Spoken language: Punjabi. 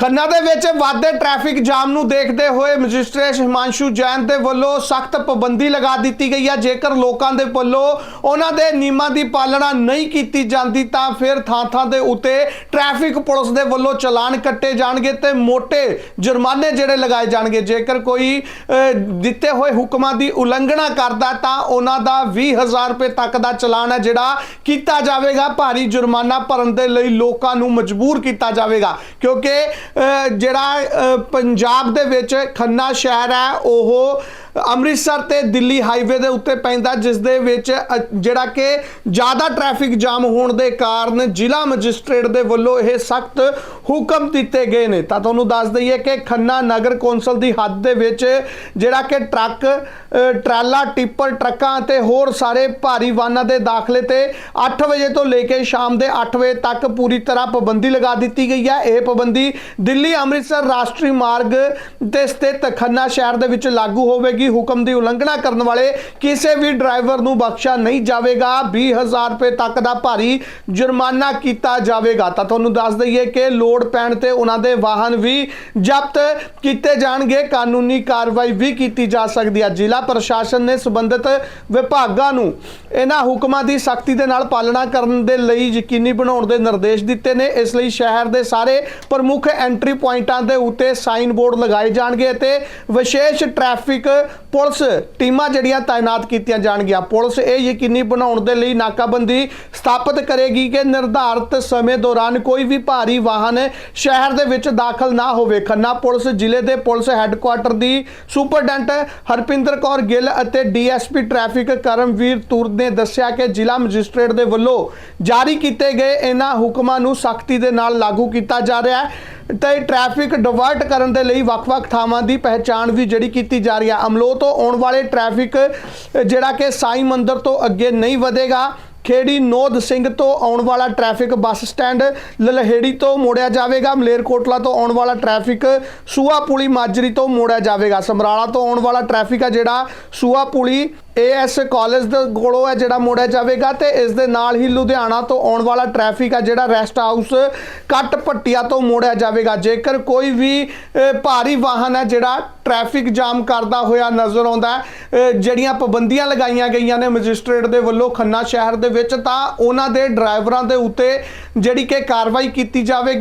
ਖੰਨਾ ਦੇ ਵਿੱਚ ਵਾਧੇ ਟ੍ਰੈਫਿਕ ਜਾਮ ਨੂੰ ਦੇਖਦੇ ਹੋਏ ਮੈਜਿਸਟ੍ਰੇਟ ਹਿਮਾਂਸ਼ੂ ਜੈਨ ਦੇ ਵੱਲੋਂ ਸਖਤ ਪਾਬੰਦੀ ਲਗਾ ਦਿੱਤੀ ਗਈ ਹੈ। ਜੇਕਰ ਲੋਕਾਂ ਦੇ ਵੱਲੋਂ ਉਹਨਾਂ ਦੇ ਨਿਯਮਾਂ ਦੀ ਪਾਲਣਾ ਨਹੀਂ ਕੀਤੀ ਜਾਂਦੀ ਤਾਂ ਫਿਰ ਥਾਂ-ਥਾਂ ਦੇ ਉੱਤੇ ਟ੍ਰੈਫਿਕ ਪੁਲਿਸ ਦੇ ਵੱਲੋਂ ਚਲਾਨ ਕੱਟੇ ਜਾਣਗੇ ਤੇ ਮੋٹے ਜੁਰਮਾਨੇ ਜਿਹੜੇ ਲਗਾਏ ਜਾਣਗੇ। ਜੇਕਰ ਕੋਈ ਅਹ, ਦਿੱਤੇ ਹੋਏ ਹੁਕਮਾਂ ਦੀ ਉਲੰਘਣਾ ਕਰਦਾ ਤਾਂ ਉਹਨਾਂ ਦਾ 20000 ਰੁਪਏ ਤੱਕ ਦਾ ਚਲਾਨ ਹੈ ਜਿਹੜਾ ਕੀਤਾ ਜਾਵੇਗਾ। ਭਾਰੀ ਜੁਰਮਾਨਾ ਭਰਨ ਦੇ ਲਈ ਲੋਕਾਂ ਨੂੰ ਮਜਬੂਰ ਕੀਤਾ ਜਾਵੇਗਾ। ਕਿਉਂਕਿ ਜਿਹੜਾ ਪੰਜਾਬ ਦੇ ਵਿੱਚ ਖੰਨਾ ਸ਼ਹਿਰ ਹੈ ਉਹ ਅੰਮ੍ਰਿਤਸਰ ਤੇ ਦਿੱਲੀ ਹਾਈਵੇ ਦੇ ਉੱਤੇ ਪੈਂਦਾ ਜਿਸ ਦੇ ਵਿੱਚ ਜਿਹੜਾ ਕਿ ਜ਼ਿਆਦਾ ਟ੍ਰੈਫਿਕ ਜਾਮ ਹੋਣ ਦੇ ਕਾਰਨ ਜ਼ਿਲ੍ਹਾ ਮੈਜਿਸਟ੍ਰੇਟ ਦੇ ਵੱਲੋਂ ਇਹ ਸਖਤ ਹੁਕਮ ਦਿੱਤੇ ਗਏ ਨੇ। ਤਾਂ ਤੁਹਾਨੂੰ ਦੱਸ ਦਈਏ ਕਿ ਖੰਨਾ ਨਗਰ ਕੌਂਸਲ ਦੀ ਹੱਦ ਦੇ ਵਿੱਚ ਜਿਹੜਾ ਕਿ ਟਰੱਕ ਟਰਾਲਾ, ਟਿੱਪਰ, ਟਰੱਕਾਂ ਅਤੇ ਹੋਰ ਸਾਰੇ ਭਾਰੀ ਵਾਹਨਾਂ ਦੇ ਦਾਖਲੇ ਤੇ 8 ਵਜੇ ਤੋਂ ਲੈ ਕੇ ਸ਼ਾਮ ਦੇ 8 ਵਜੇ ਤੱਕ ਪੂਰੀ ਤਰ੍ਹਾਂ ਪਾਬੰਦੀ ਲਗਾ ਦਿੱਤੀ ਗਈ ਹੈ ਇਹ ਪਾਬੰਦੀ ਦਿੱਲੀ ਅੰਮ੍ਰਿਤਸਰ ਰਾਸ਼ਟਰੀ ਮਾਰਗ ਤੇ ਸਥਿਤ ਖੰਨਾ ਸ਼ਹਿਰ ਦੇ ਵਿੱਚ ਲਾਗੂ ਹੋਵੇਗੀ। ਹੁਕਮ ਦੀ ਉਲੰਘਣਾ ਕਰਨ ਵਾਲੇ ਕਿਸੇ ਵੀ ਡਰਾਈਵਰ ਨੂੰ ਬਖਸ਼ਿਆ ਨਹੀਂ ਜਾਵੇਗਾ। 20000 ਰੁਪਏ ਤੱਕ ਦਾ ਭਾਰੀ ਜੁਰਮਾਨਾ ਕੀਤਾ ਜਾਵੇਗਾ। ਤਾਂ ਤੁਹਾਨੂੰ ਦੱਸ ਦਈਏ ਕਿ ਲੋਡ ਪੈਣ ਤੇ ਉਹਨਾਂ ਦੇ ਵਾਹਨ ਵੀ ਜ਼ਬਤ ਕੀਤੇ ਜਾਣਗੇ। ਕਾਨੂੰਨੀ ਕਾਰਵਾਈ ਵੀ ਕੀਤੀ ਜਾ ਸਕਦੀ ਹੈ। ਜ਼ਿਲ੍ਹਾ ਪ੍ਰਸ਼ਾਸਨ ਨੇ ਸੰਬੰਧਿਤ ਵਿਭਾਗਾਂ ਨੂੰ ਇਹਨਾਂ ਹੁਕਮਾਂ ਦੀ ਸਖਤੀ ਦੇ ਨਾਲ ਪਾਲਣਾ ਕਰਨ ਦੇ ਲਈ ਯਕੀਨੀ ਬਣਾਉਣ ਦੇ ਨਿਰਦੇਸ਼ ਦਿੱਤੇ ਨੇ। ਇਸ ਲਈ ਸ਼ਹਿਰ ਦੇ ਸਾਰੇ ਪ੍ਰਮੁੱਖ ਐਂਟਰੀ ਪੁਆਇੰਟਾਂ ਦੇ ਉੱਤੇ ਸਾਈਨ ਬੋਰਡ ਲਗਾਏ ਜਾਣਗੇ ਅਤੇ ਵਿਸ਼ੇਸ਼ ਟ੍ਰੈਫਿਕ ਪੁਲਿਸ ਟੀਮਾਂ ਜਿਹੜੀਆਂ ਤਾਇਨਾਤ ਕੀਤੀਆਂ ਜਾਣਗੀਆਂ। ਪੁਲਿਸ ਇਹ ਯਕੀਨੀ ਬਣਾਉਣ ਦੇ ਲਈ ਨਾਕਾਬੰਦੀ ਸਥਾਪਿਤ ਕਰੇਗੀ ਕਿ ਨਿਰਧਾਰਤ ਸਮੇਂ ਦੌਰਾਨ ਕੋਈ ਵੀ ਭਾਰੀ ਵਾਹਨ ਸ਼ਹਿਰ ਦੇ ਵਿੱਚ ਦਾਖਲ ਨਾ ਹੋਵੇ। ਖੰਨਾ ਪੁਲਿਸ ਜ਼ਿਲ੍ਹੇ ਦੇ ਪੁਲਿਸ ਹੈੱਡਕੁਆਟਰ ਦੀ ਸੁਪਰਡੈਂਟ ਹਰਪਿੰਦਰ ਕੌਰ ਗਿੱਲ ਅਤੇ ਡੀਐਸਪੀ ਟ੍ਰੈਫਿਕ ਕਰਮਵੀਰ ਤੂਰ ਨੇ ਦੱਸਿਆ ਕਿ ਜ਼ਿਲ੍ਹਾ ਮੈਜਿਸਟ੍ਰੇਟ ਦੇ ਵੱਲੋਂ ਜਾਰੀ ਕੀਤੇ ਗਏ ਇਹਨਾਂ ਹੁਕਮਾਂ ਨੂੰ ਸਖਤੀ ਦੇ ਨਾਲ ਲਾਗੂ ਕੀਤਾ ਜਾ ਰਿਹਾ ਹੈ। ਤੇ ਟ੍ਰੈਫਿਕ ਡਿਵਰਟ ਕਰਨ ਦੇ ਲਈ ਵੱਖ-ਵੱਖ ਥਾਵਾਂ ਦੀ ਪਹਿਚਾਣ ਵੀ ਜਿਹੜੀ ਕੀਤੀ ਜਾ ਰਹੀ ਹੈ। ਅਮਲੋ ਤੋਂ ਆਉਣ ਵਾਲੇ ਟ੍ਰੈਫਿਕ, ਜਿਹੜਾ ਕਿ ਸਾਈ ਮੰਦਰ ਤੋਂ ਅੱਗੇ ਨਹੀਂ ਵਧੇਗਾ। ਖੇੜੀ ਨੋਦ ਸਿੰਘ ਤੋਂ ਆਉਣ ਵਾਲਾ ਟ੍ਰੈਫਿਕ ਬੱਸ ਸਟੈਂਡ ਲਲਹੇੜੀ ਤੋਂ ਮੋੜਿਆ ਜਾਵੇਗਾ। ਮਲੇਰਕੋਟਲਾ ਤੋਂ ਆਉਣ ਵਾਲਾ ਟ੍ਰੈਫਿਕ ਸੂਆ ਪੁਲੀ ਮਾਜਰੀ ਤੋਂ ਮੋੜਿਆ ਜਾਵੇਗਾ। ਸਮਰਾਲਾ ਤੋਂ ਆਉਣ ਵਾਲਾ ਟ੍ਰੈਫਿਕ ਹੈ ਜਿਹੜਾ ਸੂਆ ਪੁਲੀ ਏਐਸ ਕਾਲਜ ਦੇ ਕੋਲੋਂ ਹੈ ਜਿਹੜਾ ਮੋੜਿਆ ਜਾਵੇਗਾ ਤੇ ਇਸ ਦੇ ਨਾਲ ਹੀ ਲੁਧਿਆਣਾ ਤੋਂ ਆਉਣ ਵਾਲਾ ਟ੍ਰੈਫਿਕ ਹੈ ਜਿਹੜਾ ਰੈਸਟ ਹਾਊਸ ਕੱਟ ਪੱਟੀਆਂ ਤੋਂ ਮੋੜਿਆ ਜਾਵੇਗਾ। ਜੇਕਰ ਕੋਈ ਵੀ ਭਾਰੀ ਵਾਹਨ ਹੈ ਜਿਹੜਾ ਟ੍ਰੈਫਿਕ ਜਾਮ ਕਰਦਾ ਹੋਇਆ ਨਜ਼ਰ ਆਉਂਦਾ ਜਿਹੜੀਆਂ ਪਾਬੰਦੀਆਂ ਲਗਾਈਆਂ ਗਈਆਂ ਨੇ ਮੈਜਿਸਟ੍ਰੇਟ ਦੇ ਵੱਲੋਂ ਖੰਨਾ ਸ਼ਹਿਰ ਦੇ ਵਿੱਚ, ਤਾਂ ਉਹਨਾਂ ਦੇ ਡਰਾਈਵਰਾਂ ਦੇ ਉੱਤੇ ਜਿਹੜੀ ਕਿ ਕਾਰਵਾਈ ਕੀਤੀ ਜਾਵੇਗੀ।